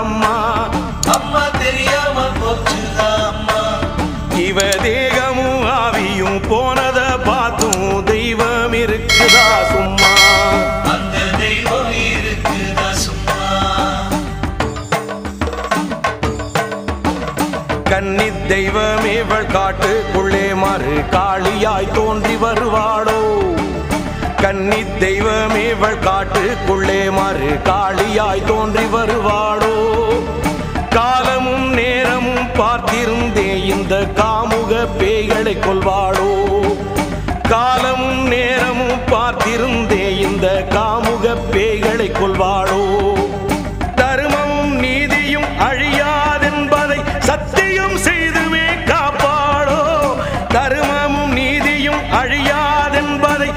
அம்மா அம்மா தெரியாம போச்சுதா அம்மா. இவ தேகமும் ஆவியும் போனத பார்த்தும் தெய்வம் இருக்குதா சும்மா. அந்த தெய்வம் இருக்குதா சும்மா. கன்னி தெய்வம் இவள் காட்டுக்குள்ளே மறு காளியாய் தோன்றி வருவாளோ. கன்னி தெய்வம் இவள் காட்டுக்குள்ளே மறு காளியாய் தோன்றி வருவாளோ. பார்த்திருந்தே இந்த காமுக பேய்களை கொள்வாளோ? காலமும் நேரமும் பார்த்திருந்தே இந்த காமுக பேய்களை கொள்வாளோ? தர்மமும் நீதியும் அழியாதென்பதை சத்தியம் செய்துவே காப்பாளோ? தர்மமும் நீதியும் அழியாதென்பதை